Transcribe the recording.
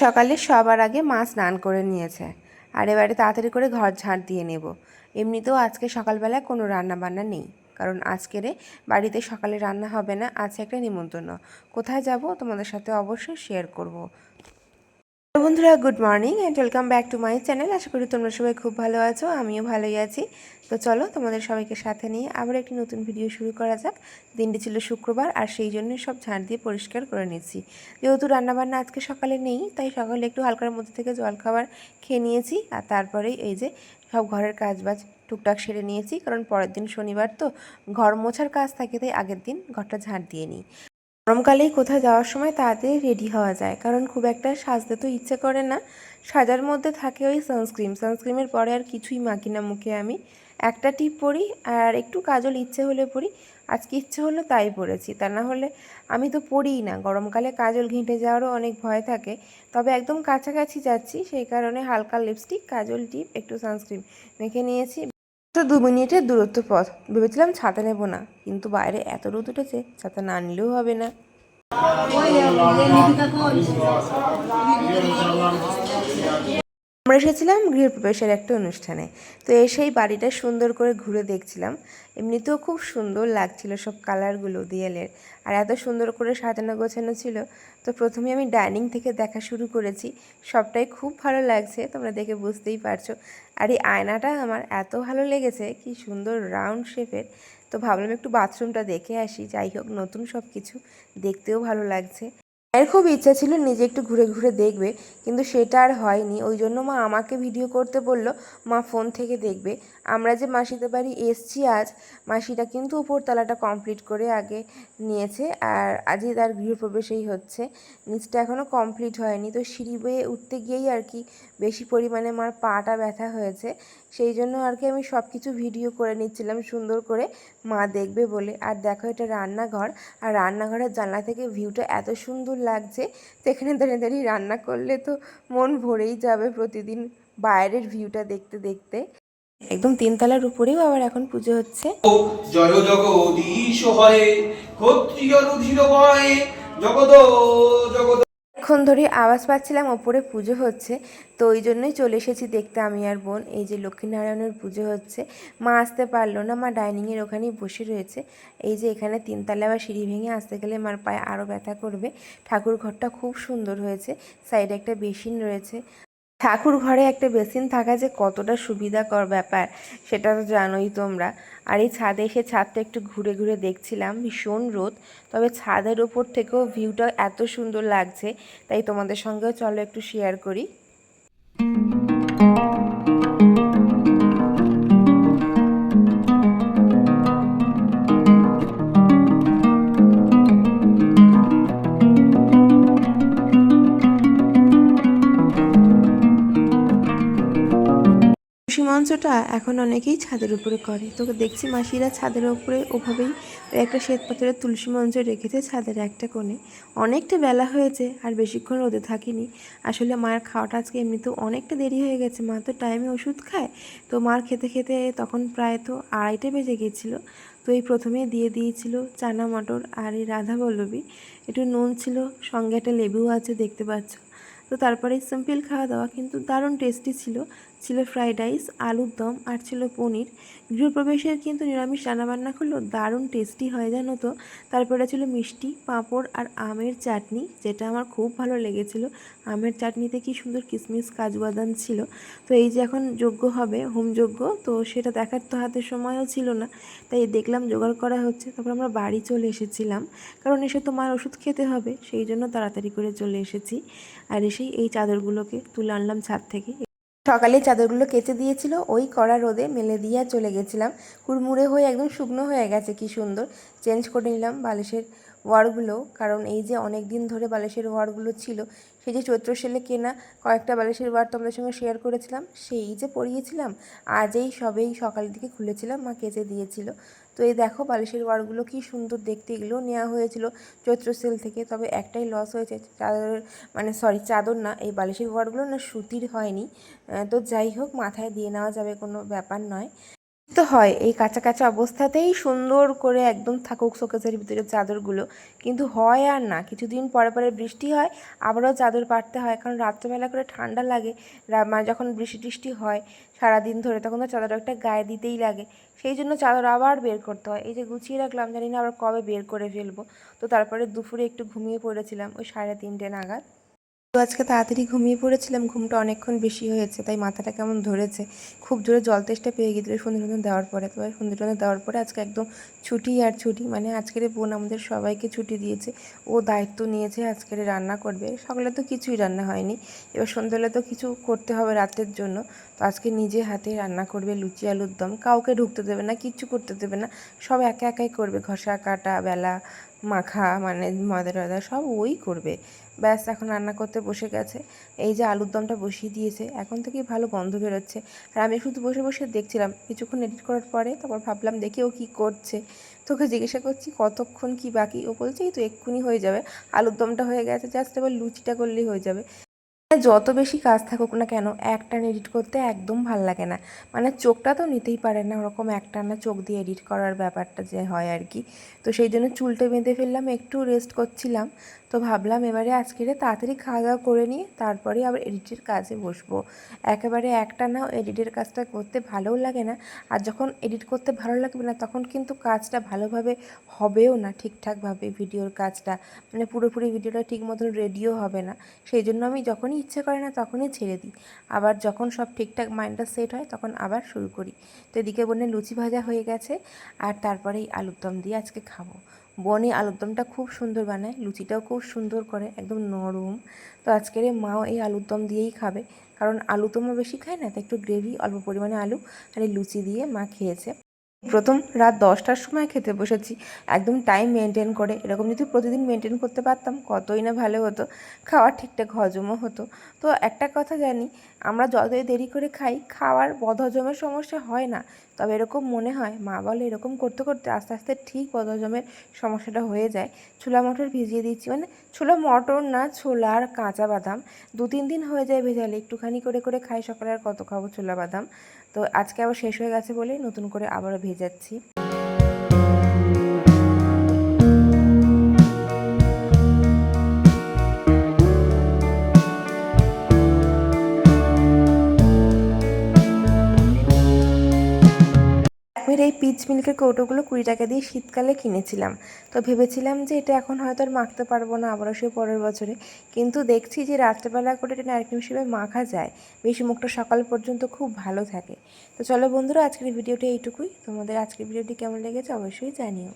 সকালে সবার আগে মা স্নান করে নিয়েছে। আর এবারে তাড়াতাড়ি করে ঘর ঝাঁট দিয়ে নেব। এমনিতেও আজকে সকালবেলায় কোনো রান্না বান্না নেই। কারণ আজকের বাড়িতে সকালে রান্না হবে না আছে একটা নিমন্ত্রণ। কোথায় যাব তোমাদের সাথে অবশ্যই শেয়ার করব। বন্ধুরা good morning and welcome back to my channel আশা করি তোমরা সবাই খুব ভালো আছো, আমিও ভালোই আছি। তো চলো তোমাদের সবাইকে সাথে নিয়ে আবার একটি নতুন ভিডিও শুরু করা যাক। দিনটি ছিল শুক্রবার আর সেই জন্যই সব ঝাড় দিয়ে পরিষ্কার করে নিয়েছি। যেহেতু রান্নাবান্না আজকে সকালে নেই, তাই সকালে একটু হালকার মধ্যে থেকে জল খাবার খেয়ে নিয়েছি আর তারপরেই এই যে সব ঘরের কাজ বাজ টুকটাক সেরে নিয়েছি। কারণ পরের দিন শনিবার তো ঘর মোছার কাজ থাকে, তাই আগের দিন ঘরটা ঝাড় দিয়ে নিই। গরমকালেই কোথাও যাওয়ার সময় তাড়াতাড়ি রেডি হওয়া যায়। কারণ খুব একটা সাজতে তো ইচ্ছে করে না। সাজার মধ্যে থাকে ওই সানস্ক্রিন সানস্ক্রিনের পরে আর কিছুই মাখি না মুখে আমি। একটা টিপ পরি আর একটু কাজল ইচ্ছে হলে পরি। আজকে ইচ্ছে হলো তাই পরেছি। তা না হলে আমি তো পরিই না। গরমকালে কাজল ঘেঁটে যাওয়ারও অনেক ভয় থাকে। তবে একদম কাছাকাছি যাচ্ছি। সেই কারণে হালকা লিপস্টিক কাজল টিপ একটু সানস্ক্রিন মেখে নিয়েছি। তো দু মিনিটের দূরত্ব পথ ভেবেছিলাম ছাতা নেব না কিন্তু বাইরে এত রোদ উঠেছে ছাতা না নিলেও হবে না আমরা এসেছিলাম গৃহপ্রবেশের একটা অনুষ্ঠানে। তো এসেই বাড়িটা সুন্দর করে ঘুরে দেখছিলাম। এমনিতেও খুব সুন্দর লাগছিল সব কালারগুলো, দেয়ালের। আর এত সুন্দর করে সাজানো গোছানো ছিল। তো প্রথমে আমি ডাইনিং থেকে দেখা শুরু করেছি। সবটাই খুব ভালো লাগছে, তোমরা দেখে বুঝতেই পারছ। আর এই আয়নাটা আমার এত ভালো লেগেছে, কি সুন্দর রাউন্ড শেপের। তো ভাবলাম একটু বাথরুমটা দেখে আসি, যাই হোক নতুন সব কিছু দেখতেও ভালো লাগছে। মায়ের খুব ইচ্ছা ছিল নিজে একটু ঘুরে ঘুরে দেখবে, কিন্তু সেটা আর হয়নি। ওই জন্য মা আমাকে ভিডিও করতে বলল, মা ফোন থেকে দেখবে। আমরা যে মাসিদের বাড়ি এসছি আজ, মাসিটা কিন্তু উপরতলাটা কমপ্লিট করে আগে নিয়েছে, আর আজই তার গৃহপ্রবেশেই হচ্ছে। নিচটা এখনও কমপ্লিট হয়নি, তো সিঁড়ি বেয়ে উঠতে গিয়েই আর কি বেশি পরিমাণে মার পাটা ব্যথা হয়েছে। সেই জন্য আর কি আমি সব কিছু ভিডিও করে নিচ্ছিলাম সুন্দর করে। মা দেখবে বলে, আর দেখো এটা রান্নাঘর। আর রান্নাঘরের জানলা থেকে ভিউটা এত সুন্দর লাগছে সেখানে দাঁড়িয়ে দাঁড়িয়ে রান্না করলে তো মন ভরেই যাবে প্রতিদিন বাইরের ভিউটা দেখতে দেখতে। একদম তিনতলার উপরেও আবার এখন পুজো হচ্ছে। জগদীশ ক্ষত্রিয় জগদ জগদ। অনেকক্ষণ ধরে আওয়াজ পাচ্ছিলাম, ওপরে পুজো হচ্ছে। তো ওই জন্যই চলে এসেছি দেখতে, আমি আর বোন। এই যে লক্ষ্মীনারায়ণের পুজো হচ্ছে। মা আসতে পারল না, মা ডাইনিংয়ের ওখানেই বসে রয়েছে। এই যে এখানে তিনতলা বা সিঁড়ি ভেঙে আসতে গেলে মার পায়ে আরও ব্যথা করবে। ঠাকুর ঘরটা খুব সুন্দর হয়েছে, সাইডে একটা বেসিন রয়েছে। ঠাকুর ঘরে একটা বেসিন থাকা যে কতটা সুবিধাকর ব্যাপার, সেটা তো জানোই তোমরা। আর এই ছাদে এসে ছাদটা একটু ঘুরে ঘুরে দেখছিলাম, ভীষণ রোদ। তবে ছাদের ওপর থেকেও ভিউটা এত সুন্দর লাগছে, তাই তোমাদের সঙ্গেও চলো একটু শেয়ার করি। মঞ্চটা এখন অনেকেই ছাদের উপরে করে। তো দেখছি মাসিরা ছাদের উপরে ওভাবেই একটা শ্বেত পাথরের তুলসী মঞ্চ রেখেছে ছাদের একটা কোণে। অনেকটা বেলা হয়েছে আর বেশিক্ষণ রোদে থাকিনি। আসলে মায়ের খাওয়াটা আজকে এমনিতেও অনেকটা দেরি হয়ে গেছে। মা তো টাইমে ওষুধ খায়। তো মার খেতে খেতে তখন প্রায় তো আড়াইটে বেজে গিয়েছিল তো এই প্রথমেই দিয়ে দিয়েছিল চানা মটর আর এই রাধা বল্লবী। একটু নুন ছিল, সঙ্গে একটা লেবুও আছে, দেখতে পাচ্ছ। তো তারপরে সিম্পল খাওয়া দাওয়া, কিন্তু দারুণ টেস্টি ছিল। ছিল ফ্রাইড রাইস আলুর দম আর ছিল পনির। গৃহপ্রবেশের কিন্তু নিরামিষ রান্নাবান্না করলেও দারুণ টেস্টি হয় জানো তো। তারপরে ছিল মিষ্টি, পাঁপড় আর আমের চাটনি, যেটা আমার খুব ভালো লেগেছিল। আমের চাটনিতে কি সুন্দর কিশমিশ কাজু বাদাম ছিল। তো এই যে এখন যোগ্য হবে হোমযোগ্য তো সেটা দেখার তো হাতে সময়ও ছিল না। তাই দেখলাম জোগাড় করা হচ্ছে, তারপর আমরা বাড়ি চলে এসেছিলাম। কারণ এসে তো মার ওষুধ খেতে হবে, সেই জন্য তাড়াতাড়ি করে চলে এসেছি। আর এসেই এই চাদরগুলোকে তুলে আনলাম ছাদ থেকে। সকালে চাদরগুলো কেচে দিয়েছিল, ওই কড়া রোদে মেলে দিয়ে চলে গেছিলাম। কুড়মুড়ে হয়ে একদম শুকনো হয়ে গেছে, কি সুন্দর। চেঞ্জ করে নিলাম বালিশের ওয়ারগুলো কারণ এই যে অনেক দিন ধরে বালিশের ওয়ারগুলো ছিল, সেই যে চৈত্র সেলে কেনা কয়েকটা বালিশের ওয়ার তোমাদের সঙ্গে শেয়ার করেছিলাম, সেই যে পরিয়েছিলাম আজই সবেই সকালের দিকে খুলেছিলাম, মা কেচে দিয়েছিল। তো এই দেখো বালিশের ওয়ারগুলো কি সুন্দর দেখতে, এগুলো নেওয়া হয়েছিল চৈত্র সেল থেকে, তবে একটাই লস হয়েছে, চাদর মানে সরি চাদর না, এই বালিশের ওয়ারগুলো না সুতির হয়নি। তো যাই হোক, মাথায় দিয়ে নেওয়া যাবে, কোনো ব্যাপার নয়। তো হয় এই কাঁচা কাঁচা অবস্থাতেই সুন্দর করে একদম থাকুক শোকেসের ভিতরে চাদরগুলো। কিন্তু হয় আর না, কিছুদিন পরে পরে বৃষ্টি হয়, আবারও চাদর পাড়তে হয়, কারণ রাত্রেবেলা করে ঠান্ডা লাগে মানে যখন বৃষ্টি টিষ্টি হয় সারাদিন ধরে, তখন তো চাদর একটা গায়ে দিতেই লাগে। সেই জন্য চাদর আবার বের করতে হয়। এই যে গুছিয়ে রাখলাম, জানি না আবার কবে বের করে ফেলব। তো তারপরে দুপুরে একটু ঘুমিয়ে পড়েছিলাম, ওই সাড়ে তিনটে নাগাদ। তো আজকে তাড়াতাড়ি ঘুমিয়ে পড়েছিলাম, ঘুমটা অনেকক্ষণ বেশি হয়েছে, তাই মাথাটা কেমন ধরেছে। খুব জোরে জল তেষ্টা পেয়ে গিয়েছিল টন্ধে দেওয়ার পরে। তো সন্ধে টন্ধে দেওয়ার পরে আজকে একদম ছুটি আর ছুটি মানে আজকের বোন আমাদের সবাইকে ছুটি দিয়েছে, ও দায়িত্ব নিয়েছে আজকের রান্না করবে। সকালে তো কিছুই রান্না হয়নি, এবার সন্ধ্যাবেলা তো কিছু করতে হবে রাতের জন্য। তো আজকে নিজে হাতে রান্না করবে লুচি, আলুর দম, কাউকে ঢুকতে দেবে না, কিচ্ছু করতে দেবে না, সব একা একাই করবে, ঘষা, কাটা, বেলা, মাখা মানে ময়দা টয়দা সব ওই করবে। ব্যাস, এখন রান্না করতে বসে গেছে। এই যে আলুর দমটা বসিয়ে দিয়েছে, এখন থেকেই ভালো গন্ধ বেরোচ্ছে। আর আমি শুধু বসে বসে দেখছিলাম, কিছুক্ষণ এডিট করার পরে তারপর ভাবলাম, দেখি ও কী করছে। তোকে জিজ্ঞাসা করছি, কতক্ষণ কি বাকি? ও বলছে, এই তো এক্ষুনি হয়ে যাবে। আলুর দমটা হয়ে গেছে জাস্ট এবার লুচিটা করলেই হয়ে যাবে। যত বেশি কাজ থাকুক না কেন একটা এডিট করতে একদম ভালো লাগে না। মানে চোখটা তো নিতেই পারে না, ওরকম একটা না চোখ দিয়ে এডিট করার ব্যাপারটা যে হয় আর কি। তো সেই জন্য চুলটা বেঁধে ফেললাম, একটু রেস্ট করছিলাম। তো ভাবলাম এবারে আজকে তাড়াতাড়ি খাওয়া দাওয়া করে নিয়ে তারপরে আবার এডিটের কাজে বসবো। একেবারে একটা না এডিটের কাজটা করতে ভালোও লাগে না, আর যখন এডিট করতে ভালো লাগবে না, তখন কিন্তু কাজটা ভালোভাবে হবেও না ঠিকঠাকভাবে ভিডিওর কাজটা। মানে পুরোপুরি ভিডিওটা ঠিক মতন রেডিও হবে না। সেই জন্য আমি যখনই ইচ্ছে করে না তখনই ছেড়ে দিই। আবার যখন সব ঠিকঠাক মাইন্ডটা সেট হয়, তখন আবার শুরু করি। তো এদিকে বোনের লুচি ভাজা হয়ে গেছে আর তারপরেই আলুর দম দিয়ে আজকে খাব। বনে আলুর দমটা খুব সুন্দর বানায়, লুচিটাও খুব সুন্দর করে, একদম নরম। তো আজকের মাও এই আলুর দম দিয়েই খাবে। কারণ আলু তো মা বেশি খায় না তো একটু গ্রেভি, অল্প পরিমাণে আলু আর এই লুচি দিয়ে মা খেয়েছে। প্রথম রাত দশটার সময় খেতে বসেছি। একদম টাইম মেনটেন করে। এরকম যদি প্রতিদিন মেনটেন করতে পারতাম, কতই না ভালো হতো। খাওয়ার ঠিকঠাক হজমও হতো। তো একটা কথা জানি, আমরা যতই দেরি করে খাই, খাওয়ার বদহজমের সমস্যা হয় না। তবে এরকম মনে হয়, মা বলে এরকম করতে করতে আস্তে আস্তে ঠিক বদহজমের সমস্যাটা হয়ে যায়। ছোলা মটর ভিজিয়ে দিচ্ছি। মানে ছোলা মটর না, ছোলা আর কাঁচা বাদাম। দু তিন দিন হয়ে যায় ভেজালে। একটুখানি করে করে খাই সকালে আর কত খাব ছোলা বাদাম। তো আজকে আবার শেষ হয়ে গেছে বলেই নতুন করে আবারও ভেজাচ্ছি। পিচ মিল্কের কৌটোগুলো কুড়ি টাকা দিয়ে শীতকালে কিনেছিলাম। তো ভেবেছিলাম যে এটা এখন হয়তো আর মাখতে পারব না আবারও সে পরের বছরে। কিন্তু দেখছি যে রাত্রেবেলা করে এটা নারকেল হিসেবে মাখা যায়। বেশি মুখটা সকাল পর্যন্ত খুব ভালো থাকে। তো চলো বন্ধুরা, আজকের ভিডিওটি এইটুকুই। তোমাদের আজকের ভিডিওটি কেমন লেগেছে অবশ্যই জানিও।